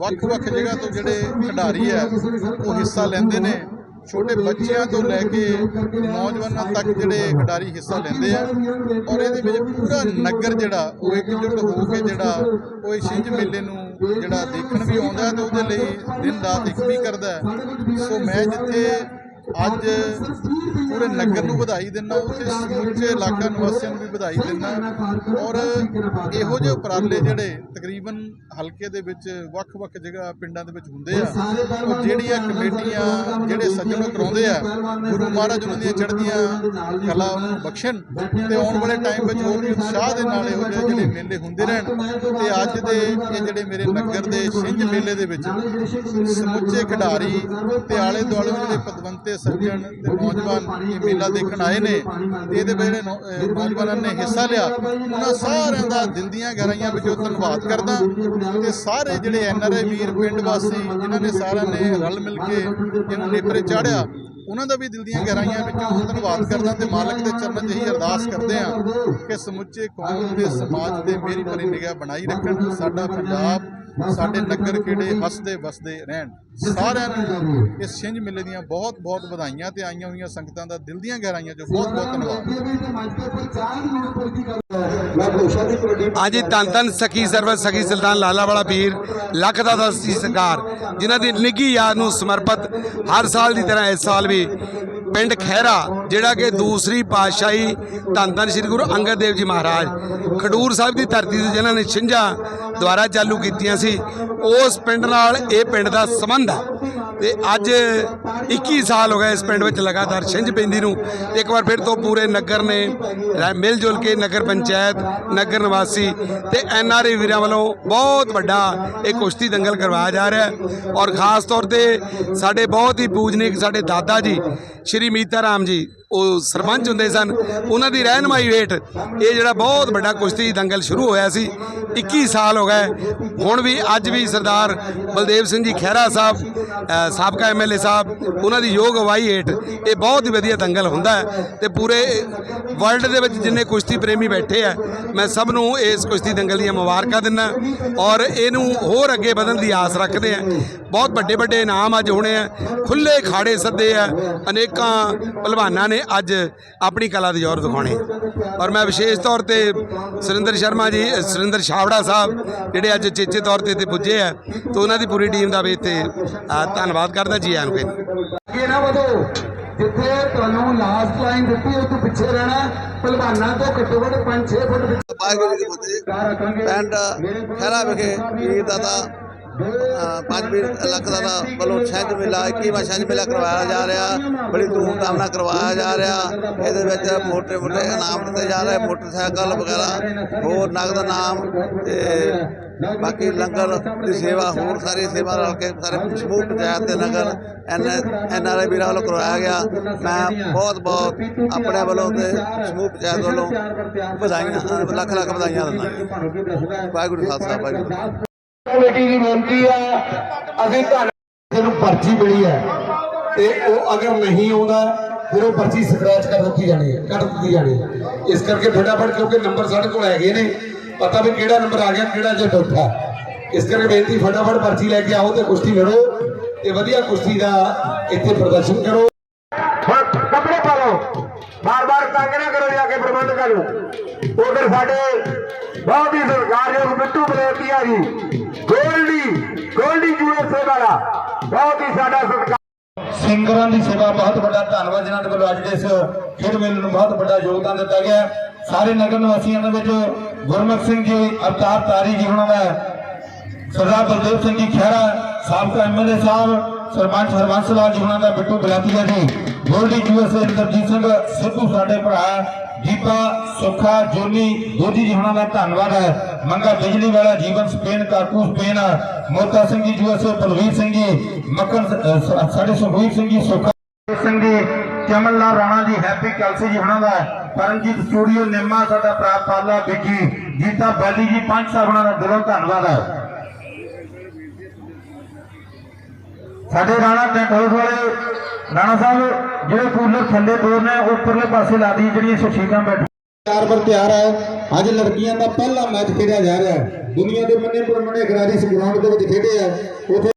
ਵੱਖ-ਵੱਖ ਜਗ੍ਹਾ ਤੋਂ ਜਿਹੜੇ ਖਿਡਾਰੀ ਆ, ਉਹ ਹਿੱਸਾ ਲੈਂਦੇ ਨੇ। ਛੋਟੇ ਬੱਚਿਆਂ ਤੋਂ ਲੈ ਕੇ ਨੌਜਵਾਨਾਂ ਤੱਕ ਜਿਹੜੇ ਖਿਡਾਰੀ ਹਿੱਸਾ ਲੈਂਦੇ ਆ, ਔਰ ਇਹਦੇ ਵਿੱਚ ਪੂਰਾ ਨਗਰ ਜਿਹੜਾ, ਉਹ ਇਕਜੁੱਟ ਹੋ ਕੇ ਜਿਹੜਾ, ਉਹ ਇਸ ਛਿੰਝ ਮੇਲੇ ਨੂੰ ਜਿਹੜਾ ਦੇਖਣ ਵੀ ਆਉਂਦਾ ਤੇ ਉਹਦੇ ਲਈ ਦਿਨ ਰਾਤ ਇੱਕ ਵੀ ਕਰਦਾ ਸੋ ਮੈਂ ਜਿੱਥੇ ਅੱਜ ਪੂਰੇ ਨਗਰ ਨੂੰ ਵਧਾਈ ਦਿੰਦਾ ਉਸੇ ਸਮੁੱਚੇ ਇਲਾਕਾ ਨਿਵਾਸੀਆਂ ਨੂੰ ਵੀ ਵਧਾਈ ਦਿੰਦਾ। ਔਰ ਇਹੋ ਜਿਹੇ ਉਪਰਾਲੇ ਜਿਹੜੇ ਤਕਰੀਬਨ ਹਲਕੇ ਦੇ ਵਿੱਚ, ਵੱਖ-ਵੱਖ ਜਗ੍ਹਾ ਪਿੰਡਾਂ ਦੇ ਵਿੱਚ ਹੁੰਦੇ ਆ, ਉਹ ਜਿਹੜੀਆਂ ਕਮੇਟੀਆਂ, ਜਿਹੜੇ ਸੱਜਣ ਕਰਾਉਂਦੇ ਆ, ਗੁਰੂ ਮਹਾਰਾਜ ਉਹਨਾਂ ਦੀਆਂ ਚੜ੍ਹਦੀਆਂ ਕਲਾ ਉਹਨਾਂ ਨੂੰ ਬਖਸ਼ਣ, ਤੇ ਆਉਣ ਵਾਲੇ ਟਾਈਮ ਵਿੱਚ ਹੋਰ ਵੀ ਉਤਸ਼ਾਹ ਦੇ ਨਾਲ ਇਹੋ ਜਿਹੇ ਜਿਹੜੇ ਮੇਲੇ ਹੁੰਦੇ ਰਹਿਣ, ਤੇ ਅੱਜ ਦੇ ਇਹ ਜਿਹੜੇ ਮੇਰੇ ਨਗਰ ਦੇ ਛਿੰਝ ਮੇਲੇ ਦੇ ਵਿੱਚ ਸਮੁੱਚੇ ਖਿਡਾਰੀ, ਤੇ ਆਲੇ ਦੁਆਲੇ ਦੇ ਜਿਹੜੇ ਪਦਵੰਤੇ ਸੱਜਣ ਤੇ ਨੌਜਵਾਨ ਇਹ ਮੇਲਾ ਦੇਖਣ ਆਏ ਨੇ ਤੇ ਇਹਦੇ ਵਿੱਚ ਜਿਹੜੇ ਨੌਜਵਾਨਾਂ ਨੇ ਹਿੱਸਾ ਲਿਆ। ਉਹਨਾਂ ਸਾਰਿਆਂ ਦਾ ਦਿਲ ਦੀਆਂ ਗਹਿਰਾਈਆਂ ਵਿੱਚੋਂ ਧੰਨਵਾਦ ਕਰਦਾ ਤੇ ਸਾਰੇ ਜਿਹੜੇ ਐਨ ਆਰ ਆਈ ਵੀਰ ਪਿੰਡ ਵਾਸੀ, ਜਿਨ੍ਹਾਂ ਨੇ ਸਾਰਿਆਂ ਨੇ ਰਲ ਮਿਲ ਕੇ ਇਹਨੂੰ ਨੇਪਰੇ ਚਾੜਿਆ, ਉਹਨਾਂ ਦਾ ਵੀ ਦਿਲ ਦੀਆਂ ਗਹਿਰਾਈਆਂ ਵਿੱਚੋਂ ਧੰਨਵਾਦ ਕਰਦਾ ਤੇ ਮਾਲਕ ਦੇ ਚਰਨਾਂ 'ਚ ਇਹੀ ਅਰਦਾਸ ਕਰਦੇ ਆ ਕਿ ਸਮੁੱਚੇ ਕੌਮ ਤੇ ਸਮਾਜ ਤੇ ਮੇਰੀ ਭਰੀ ਨਿਗਾਹ ਬਣਾਈ ਰੱਖਣ। ਸਾਡਾ ਪੰਜਾਬ ਸਾਡੇ ਨਗਰ ਖੇੜੇ ਹੱਸਦੇ ਵਸਦੇ ਰਹਿਣ। ਸਾਰਿਆਂ ਨੂੰ ਇਸ ਛਿੰਝ ਮੇਲੇ ਦੀਆਂ ਬਹੁਤ ਬਹੁਤ ਵਧਾਈਆਂ ਤੇ ਆਈਆਂ ਹੋਈਆਂ ਸੰਗਤਾਂ ਦਾ ਦਿਲ ਦੀਆਂ ਗਹਿਰਾਈਆਂ 'ਚੋਂ ਬਹੁਤ ਬਹੁਤ ਧੰਨਵਾਦ। ਅੱਜ ਧੰਨ ਧੰਨ ਸਖੀ ਸਰਵਤ ਸਖੀ ਸੁਲਤਾਨ ਲਾਲਾ ਵਾਲਾ ਪੀਰ ਲੱਖ ਦਾ ਦਸਤੀ ਸਰਕਾਰ ਜਿਨ੍ਹਾਂ ਦੀ ਨਿੱਘੀ ਯਾਦ ਨੂੰ ਸਮਰਪਿਤ ਹਰ ਸਾਲ ਦੀ ਤਰ੍ਹਾਂ ਇਸ ਸਾਲ ਵੀ ਪਿੰਡ ਖਹਿਰਾ, ਜਿਹੜਾ ਕਿ ਦੂਸਰੀ ਪਾਤਸ਼ਾਹੀ ਧੰਨ ਧੰਨ ਸ੍ਰੀ ਗੁਰੂ ਅੰਗਦ ਦੇਵ ਜੀ ਮਹਾਰਾਜ ਖਡੂਰ ਸਾਹਿਬ ਦੀ ਧਰਤੀ 'ਤੇ ਜਿਨ੍ਹਾਂ ਨੇ ਛਿੰਝਾਂ ਦੁਆਰਾ ਚਾਲੂ ਕੀਤੀਆਂ ਸੀ, ਉਸ ਪਿੰਡ ਨਾਲ ਇਹ ਪਿੰਡ ਦਾ ਸੰਬੰਧ ਹੈ ਤੇ ਅੱਜ 21 ਸਾਲ ਹੋ ਗਏ ਇਸ ਪਿੰਡ ਵਿੱਚ ਲਗਾਤਾਰ ਛਿੰਝ ਪੈਂਦੀ ਨੂੰ। ਇੱਕ ਵਾਰ ਫਿਰ ਤੋਂ ਪੂਰੇ ਨਗਰ ਨੇ ਰ- ਮਿਲ ਜੁਲ ਕੇ ਨਗਰ ਪੰਚਾਇਤ, ਨਗਰ ਨਿਵਾਸੀ ਤੇ ਐਨ ਆਰ ਆਈ ਵੀਰਾਂ ਵੱਲੋਂ ਬਹੁਤ ਵੱਡਾ ਇਹ ਕੁਸ਼ਤੀ ਦੰਗਲ ਕਰਵਾਇਆ ਜਾ ਰਿਹਾ ਹੈ। ਔਰ ਖਾਸ ਤੌਰ ਤੇ ਸਾਡੇ ਬਹੁਤ ਹੀ ਪੂਜਨੀਕ ਸਾਡੇ ਦਾਦਾ ਜੀ ਸ਼੍ਰੀ ਮੀਤਾ ਰਾਮ ਜੀ ਉਹ ਸਰਪੰਚ ਹੁੰਦੇ ਸਨ। ਉਹਨਾਂ ਦੀ ਰਹਿਨਮਾਈ ਹੇਠ ਇਹ ਜਿਹੜਾ ਬਹੁਤ ਵੱਡਾ ਕੁਸ਼ਤੀ ਦੰਗਲ ਸ਼ੁਰੂ ਹੋਇਆ ਸੀ 21 ਸਾਲ ਹੋ ਗਏ। ਹੁਣ ਵੀ ਅੱਜ ਵੀ ਸਰਦਾਰ ਬਲਦੇਵ ਸਿੰਘ ਜੀ ਖਹਿਰਾ ਸਾਹਿਬ ਅ, ਸਾਬਕਾ ਐਮਐਲਏ ਸਾਹਿਬ ਉਹਨਾਂ ਦੀ ਯੋਗ ਅਗਵਾਈ ਹੇਠ ਇਹ ਬਹੁਤ ਹੀ ਵਧੀਆ ਦੰਗਲ ਹੁੰਦਾ ਹੈ ਤੇ ਪੂਰੇ ਵਰਲਡ ਦੇ ਵਿੱਚ ਜਿੰਨੇ ਕੁਸ਼ਤੀ ਪ੍ਰੇਮੀ ਬੈਠੇ ਆ ਮੈਂ ਸਭ ਨੂੰ ਇਸ ਕੁਸ਼ਤੀ ਦੰਗਲ ਦੀਆਂ ਮੁਬਾਰਕਾਂ ਦਿੰਦਾ ਔਰ ਇਹਨੂੰ ਹੋਰ ਅੱਗੇ ਵਧਣ ਦੀ ਆਸ ਰੱਖਦੇ ਆ ਬਹੁਤ ਵੱਡੇ ਵੱਡੇ ਇਨਾਮ ਅੱਜ ਹੋਣੇ ਆ ਖੁੱਲੇ ਖਾੜੇ ਸੱਦੇ ਆ ਅਨੇਕ ਪਹਿਲਵਾਨਾਂ ਨੇ ਅੱਜ ਆਪਣੀ ਕਲਾ ਦੇ ਜ਼ੋਰ ਦਿਖਾਉਣੇ। ਔਰ ਮੈਂ ਵਿਸ਼ੇਸ਼ ਤੌਰ ਤੇ ਸੁਰਿੰਦਰ ਸ਼ਰਮਾ ਜੀ ਸੁਰਿੰਦਰ ਛਾਵੜਾ ਸਾਹਿਬ ਜਿਹੜੇ ਅੱਜ ਚੇਚੇ ਤੌਰ ਤੇ ਇੱਥੇ ਪੁੱਜੇ ਆ ਤੇ ਉਹਨਾਂ ਦੀ ਪੂਰੀ ਟੀਮ ਦਾ ਵੀ ਇੱਥੇ ਧੰਨਵਾਦ ਕਰਦਾ ਜੀ ਆਇਆਂ ਨੂੰ ਕਹਿੰਦਾ ਅੱਗੇ ਨਾ ਵਧੋ। ਜਿੱਥੇ ਤੁਹਾਨੂੰ ਲਾਸਟ ਲਾਈਨ ਦਿੱਤੀ ਉਹ ਤੋਂ ਪਿੱਛੇ ਰਹਿਣਾ ਪਹਿਲਵਾਨਾਂ ਤੋਂ ਘੱਟੋ ਘੱਟ 5-6 ਫੁੱਟ ਪਿੱਛੇ ਵਾਹਿਗੁਰੂ ਜੀ ਕੀ ਫਤਿਹ। ਪਿੰਡ ਖਹਿਰਾ ਵਿਖੇ ਵੀਰ ਦਾਦਾ ਪੰਜ ਵੀਰ ਲੱਖ ਦਾ ਵੱਲੋਂ ਛਿੰਝ ਮੇਲਾ 21ਵਾਂ ਛਿੰਝ ਮੇਲਾ ਕਰਵਾਇਆ ਜਾ ਰਿਹਾ। ਬੜੀ ਧੂਮਧਾਮ ਨਾਲ ਕਰਵਾਇਆ ਜਾ ਰਿਹਾ। ਇਹਦੇ ਵਿੱਚ ਮੋਟੇ ਮੋਟੇ ਇਨਾਮ ਦਿੱਤੇ ਜਾ ਰਹੇ, ਮੋਟਰਸਾਈਕਲ ਵਗੈਰਾ, ਹੋਰ ਨਗਦ ਨਾਮ ਤੇ ਬਾਕੀ ਲੰਗਰ ਦੀ ਸੇਵਾ, ਹੋਰ ਸਾਰੀ ਸੇਵਾ ਰਲ ਕੇ ਸਾਰੇ ਸਮੂਹ ਪੰਚਾਇਤ ਦੇ ਲੰਗਰ, ਐਨ ਐਨ ਆਰ ਆਈ ਵੀਰਾਂ ਵੱਲੋਂ ਕਰਵਾਇਆ ਗਿਆ। ਮੈਂ ਬਹੁਤ ਬਹੁਤ ਆਪਣੇ ਵੱਲੋਂ ਤੇ ਸਮੂਹ ਪੰਚਾਇਤ ਵੱਲੋਂ ਵਧਾਈਆਂ ਲੱਖ ਲੱਖ ਵਧਾਈਆਂ ਦਿੰਦਾ। ਵਾਹਿਗੁਰੂ ਜੀ ਕਾ ਵਾਹਿਗੁਰੂ ਕਮੇਟੀ ਦੀ ਬੇਨਤੀ ਆ। ਅਸੀਂ ਤੁਹਾਨੂੰ ਪਰਚੀ ਮਿਲੀ ਹੈ, ਤੇ ਉਹ ਅਗਰ ਨਹੀਂ ਆਉਂਦਾ, ਫਿਰ ਉਹ ਪਰਚੀ ਸਕ੍ਰੈਚ ਕਰ ਦਿੱਤੀ ਜਾਣੀ ਹੈ, ਕੱਟ ਦਿੱਤੀ ਜਾਣੀ ਹੈ। ਇਸ ਕਰਕੇ ਫਟਾਫਟ ਕਿਉਂਕਿ ਨੰਬਰ ਸਾਡੇ ਕੋਲ ਹੈਗੇ ਨੇ, ਪਤਾ ਵੀ ਕਿਹੜਾ ਨੰਬਰ ਆ ਗਿਆ, ਕਿਹੜਾ ਜੇ ਉੱਠਾ ਇਸ ਕਰਕੇ ਬੇਨਤੀ ਫਟਾਫਟ ਪਰਚੀ ਲੈ ਕੇ ਆਓ ਤੇ ਕੁਸ਼ਤੀ ਲੜੋ, ਤੇ ਵਧੀਆ ਕੁਸ਼ਤੀ ਦਾ ਇੱਥੇ ਪ੍ਰਦਰਸ਼ਨ ਕਰੋ। ਕੱਪੜੇ ਪਾ ਲਓ। ਬਾਰ ਬਾਰ ਤੰਗ ਨਾ ਕਰੋ ਜਾ ਕੇ ਪ੍ਰਬੰਧ ਕਰੋ ਉਧਰ ਸਾਡੇ ਬਹੁਤ ਹੀ ਸਤਿਕਾਰਯੋਗ ਬਿੱਟੂ ਬਲੇਤੀਆ ਜੀ ਗੋਲਡੀ ਗੋਲਡੀ ਯੂਐਸਏ ਵਾਲਾ, ਬਹੁਤ ਹੀ ਸਾਡਾ ਸਤਿਕਾਰ। ਸਿੰਗਰਾਂ ਦੀ ਸੇਵਾ ਬਹੁਤ ਵੱਡਾ ਧੰਨਵਾਦ, ਜਿਨ੍ਹਾਂ ਦੇ ਵੱਲੋਂ ਅੱਜ ਦੇ ਇਸ ਖੇਡ ਮੇਲੇ ਨੂੰ ਬਹੁਤ ਵੱਡਾ ਯੋਗਦਾਨ ਦਿੱਤਾ ਗਿਆ ਸਾਰੇ ਨਗਰ ਨਿਵਾਸੀਆਂ ਦੇ ਵਿੱਚ ਗੁਰਮੁਖ ਸਿੰਘ ਜੀ, ਅਵਤਾਰ ਤਾਰੀ ਜੀ ਉਹਨਾਂ ਦਾ ਸਰਦਾਰ ਬਲਦੇਵ ਸਿੰਘ ਜੀ ਖਹਿਰਾ, ਸਾਬਕਾ ਐਮਐਲਏ ਸਾਹਿਬ, ਸਰਪੰਚ ਹਰਬੰਸ ਲਾਲ ਜੀ ਉਹਨਾਂ ਦਾ, ਬਿੱਟੂ ਬਲਾਤੀਆ ਜੀ, ਗੋਲਡੀ ਯੂਐਸਏ ਇੰਦਰਜੀਤ ਸਿੰਘ ਸਿੱਧੂ ਸਾਡੇ ਭਰਾ ਦੀਪਾ, ਸੁਖਾ, ਜੋਨੀ ਦੋਜੀ ਜੀ ਉਹਨਾਂ ਦਾ ਧੰਨਵਾਦ ਹੈ। ਮੰਗਾ ਬਿਜਲੀ ਵਾਲਾ, ਜੀਵਨ ਸਪੇਨ ਕਾਰਕੂ ਸਪੇਨ ਮੋਤਾ ਸਿੰਘ ਜੀ ਯੂਐਸਏ ਬਲਵੀਰ ਸਿੰਘ ਜੀ ਮੱਕਨ ਸਾਡੇ ਸੁਖਵੀਰ ਸਿੰਘ ਜੀ, ਸੁਖਾ ਸਿੰਘ ਜੀ, ਚਮਨ ਲਾਲ ਰਾਣਾ ਜੀ, ਹੈਪੀ ਕਲਸੀ ਜੀ ਉਹਨਾਂ ਦਾ, ਪਰਮਜੀਤ ਸਟੂਡੀਓ, ਨਿੰਮਾ ਸਾਡਾ ਭਰਾ ਪਾਲਾ, ਵਿੱਕੀ, ਜੀਤਾ ਬਾਲੀ ਜੀ, ਪੰਜ ਸਾਹਿਬ ਉਹਨਾਂ ਦਾ ਦਿਲੋਂ ਧੰਨਵਾਦ ਹੈ ਸਾਡੇ ਰਾਣਾ ਟੈਂਟ ਹਾਊਸ ਵਾਲੇ, ਰਾਣਾ ਸਾਹਿਬ, ਜਿਹੜੇ ਕੂਲਰ ਥੱਲੇ ਦੋ ਨੇ ਉੱਪਰਲੇ ਪਾਸੇ ਲਾ ਦੀ, ਜਿਹੜੀਆਂ ਸ਼ੀਟਾਂ ਬੈਠ ਤਿਆਰ ਪਰ ਤਿਆਰ ਹੈ। ਅੱਜ ਲੜਕੀਆਂ ਦਾ ਪਹਿਲਾ ਮੈਚ ਖੇਡਿਆ ਜਾ ਰਿਹਾ ਹੈ। ਦੁਨੀਆ ਦੇ ਮੰਨੇ ਪ੍ਰਮੰਨੇ ਖਿਡਾਰੀ ਇਸ ਗਰਾਊਂਡ ਦੇ ਵਿੱਚ ਖੇਡੇ ਆ ਉਥੇ